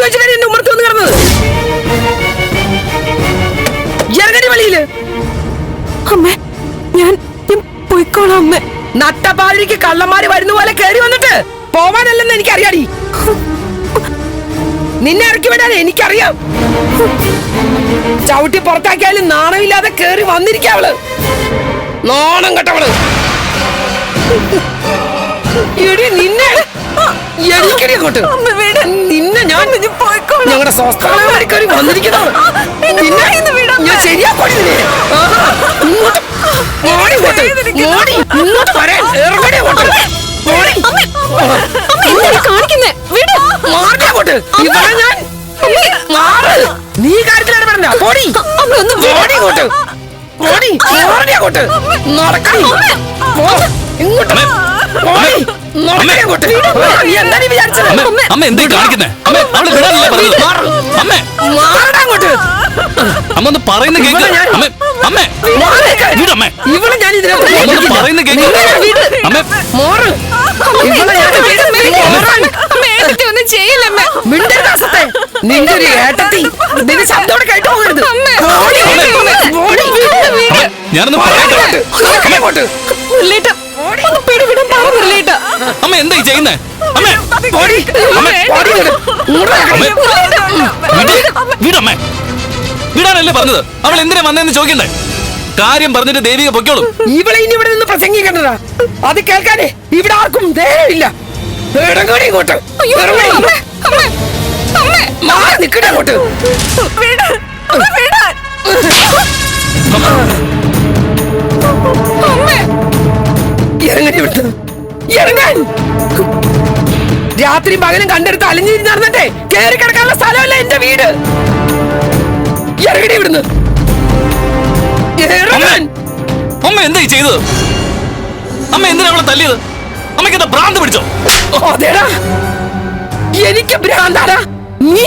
വെച്ചിട്ടാണ് എന്റെ ഉമ്മർത്ത് വന്ന് കിടന്നത് ഇറങ്ങടി വെളിയിൽ അമ്മേ ഞാൻ പോയിക്കോളാം അമ്മേ. നട്ടപ്പാലിക്ക് കള്ളന്മാര് വരുന്ന പോലെ കയറി വന്നിട്ട് പോവാനല്ലെന്ന് എനിക്കറിയാടി. നിന്നെ ഇറക്കി വിടാൻ എനിക്കറിയാം. ചവിട്ടി പുറത്താക്കിയാലും നാണമില്ലാതെ കേറി വന്നിരിക്കാവൾ നാണം കെട്ടവൾ. എടി നിന്നെ. എനിക്കടി അങ്ങോട്ട്. ഞാൻ ഞങ്ങളുടെ സ്വസ്ഥാനമായി വന്നിരിക്കുന്നതാണ്. ഞാൻ ശരിയാക്കോടി നിന്നെ. ഇങ്ങോട്ട് മോടി മോടി ഇങ്ങോട്ട് വരാൻ എന്താണ് കാണിക്കുന്നേ. വീട്. മാറി അങ്ങോട്ട്. ഇവിടെ ഞാൻ മാറ്. നീ കാര്യത്തിൽ ഇടപെടണ്ട പോടി. പോടി ഇങ്ങോട്ട്. പോടി മാറി അങ്ങോട്ട്. നടക്കടി. പോ ഇങ്ങോട്ട്. പോടി. അമ്മ. അമ്മ. എന്തേ കാണിക്കുന്നേ? അമ്മ അവളെ വിടാനല്ലേ പറഞ്ഞത്. അമ്മ. അമ്മ ഒന്ന് പറയുന്ന കേക്ക്. ഇവിടെ ഞാൻ- അമ്മ അമ്മ. വീടമ്മേ ഇവളെ ഞാൻ ഇതിനെ പറയുന്ന കേക്ക്. അമ്മ. മോറ്. നിന്റെ ഒരു ഏട്ടത്തി നിന്റെ ശബ്ദോടെ കേട്ടു പോകരുത്. ഞാനൊന്ന് പറയട്ടെ? അമ്മ എന്താ ഈ ചെയ്യുന്നേ? വിടമ്മേ വിടാനല്ലേ പറഞ്ഞത്? അവൾ എന്തിനാ വന്നതെന്ന് ചോദിക്കണ്ടേ? കാര്യം പറഞ്ഞിട്ട് ദേവിക പൊക്കോളൂ ഇവളെ ഇനി ഇവിടെ നിന്ന് പ്രസംഗിക്കേണ്ടതാ. അത് കേൾക്കാനേ ഇവിടെ ആർക്കും ധൈര്യമില്ല ഇങ്ങോട്ട്. മാറി നിക്കട്ടെ അങ്ങോട്ട്. അമ്മ. രാത്രി പകലും കണ്ടെടുത്ത് അലഞ്ഞിരി നടന്നിട്ടേ കയറി കിടക്കാനുള്ള സ്ഥലമല്ല എന്റെ വീട്. ഇറങ്ങടി ഇവിടുന്ന്. അമ്മ! എന്താ ഈ ചെയ്തത്? അമ്മ എന്തിനാ അവളെ തല്ലിയത്? അമ്മയ്ക്ക് എന്താ ഭ്രാന്ത് പിടിച്ചോ? അതേടാ. എനിക്ക് ഭ്രാന്താടാ. നീ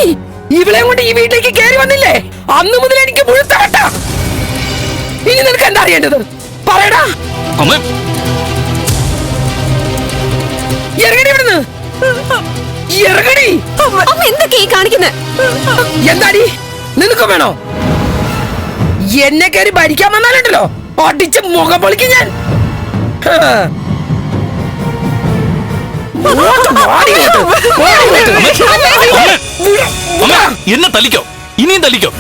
ഇവളെ കൊണ്ട് ഈ വീട്ടിലേക്ക് കയറി വന്നില്ലേ? അന്ന് മുതൽ എനിക്ക് മുഴുത്തവട്ട ഇനി നിനക്ക് എന്താ അറിയേണ്ടത്? പറയടാ. അമ്മ ഇറങ്ങടി ഇവിടുന്ന്. ഇറങ്ങടി. അമ്മ എന്തൊക്കെ ഈ കാണിക്കുന്നേ? എന്താടി? നിനക്കും വേണോ? എന്നെ കയറി ഭരിക്കാൻ വന്നാലുണ്ടല്ലോ. അടിച്ച് മുഖം പൊളിക്കും ഞാൻ. എന്നെ തല്ലിക്കോ? ഇനിയും തല്ലിക്കോ?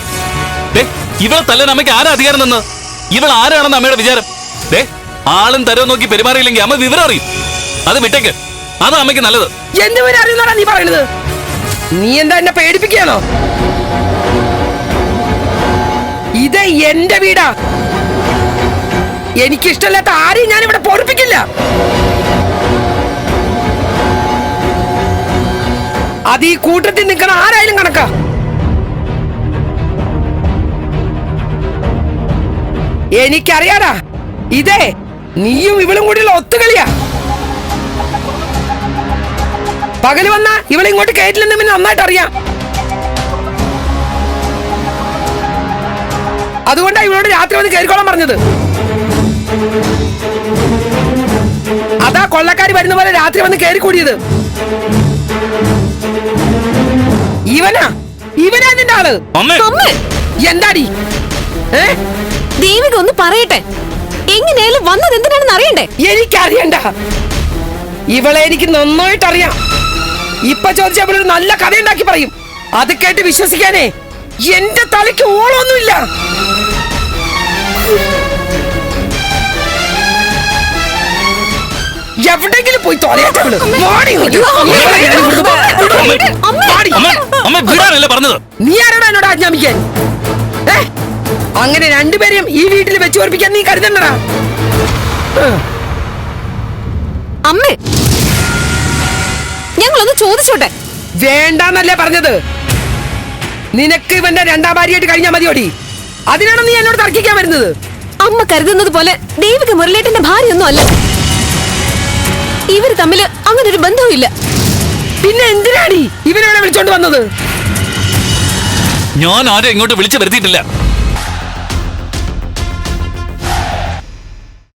ദേ ഇവളെ തല്ലാൻ അമ്മയ്ക്ക് ആരാ അധികാരം തന്നത് ഇവൾ ആരാണെന്ന് അമ്മയുടെ വിചാരം? ദേ ആളും തരവും നോക്കി പെരുമാറിയില്ലെങ്കിൽ അമ്മ വിവരം അറിയും. അത് വിട്ടേക്ക്. അതാ അമ്മയ്ക്ക് നല്ലത്. എന്റെ വരെ അറിയുന്നോടാ നീ പറയുന്നത്? നീ എന്താ എന്നെ പേടിപ്പിക്കുകയാണോ? ഇത് എന്റെ വീടാ. എനിക്കിഷ്ടമില്ലാത്ത ആരെയും ഞാൻ ഇവിടെ പൊറിപ്പിക്കില്ല. അത് ഈ കൂട്ടത്തിൽ നിൽക്കണ ആരായാലും കണക്കാ. എനിക്കറിയാടാ ഇതേ നീയും ഇവളും കൂടിയുള്ള ഒത്തുകളിയാ. പകൽ വന്ന ഇവളെ ഇങ്ങോട്ട് കയറ്റില്ലെന്ന് പിന്നെ നന്നായിട്ട് അറിയാം. അതുകൊണ്ടാണ് ഇവളോട് രാത്രി വന്ന് കയറിക്കോളാൻ പറഞ്ഞത്. അതാ കൊള്ളക്കാരി വരുന്ന പോലെ രാത്രി വന്ന് കയറി കൂടിയത് ഇവനാ? ഇവനാ നിന്റെ ആൾ? എന്താടി? ഏ? ദേവിക ഒന്ന് പറയട്ടെ. എങ്ങനെയാലും വന്നത് എന്തിനാണെന്ന് അറിയണ്ടേ? എനിക്കറിയണ്ട. ഇവളെ എനിക്ക് നന്നായിട്ട് അറിയാം ഇപ്പൊ ചോദിച്ചാൽ ഒരു നല്ല കഥ ഉണ്ടാക്കി പറയും. അത് കേട്ട് വിശ്വസിക്കാനേ എന്റെ തലയ്ക്ക് ഓളൊന്നുമില്ല. എവിടെങ്കിലും പോയി തൊലയട്ടെ ഇവൾ. വാടി ഇങ്ങോട്ട്. അമ്മ അമ്മ വിടാനല്ലേ പറഞ്ഞത്? നീ ആരോടാ എന്നോട് ആജ്ഞാപിക്കാൻ? ഏ? അങ്ങനെ രണ്ടുപേരെയും ഈ വീട്ടിൽ വെച്ച് ഓർപ്പിക്കാൻ നീ കരുതണ്ടടാ. അമ്മേ ഞങ്ങളൊന്ന് ചോദിച്ചോട്ടെ. വേണ്ടെന്നല്ലേ പറഞ്ഞത്? നിനക്ക് ഇവന്റെ രണ്ടാം ഭാര്യയായിട്ട് കഴിഞ്ഞാൽ മതിയോടി. അതിനാണ് നീ എന്നോട് തർക്കിക്കാൻ വരുന്നത്? അമ്മ കരുതുന്നത് പോലെ ദേവിക മുരളേട്ടന്റെ ഭാര്യയൊന്നും അല്ല. ഇവർ തമ്മിൽ അങ്ങനെ ഒരു ബന്ധവും ഇല്ല പിന്നെ എന്തിനാടി ഇവനെ വിളിച്ചോണ്ട് വന്നത്? ഞാൻ ആരെ ഇങ്ങോട്ട് വിളിച്ചു വരുത്തിയിട്ടില്ല.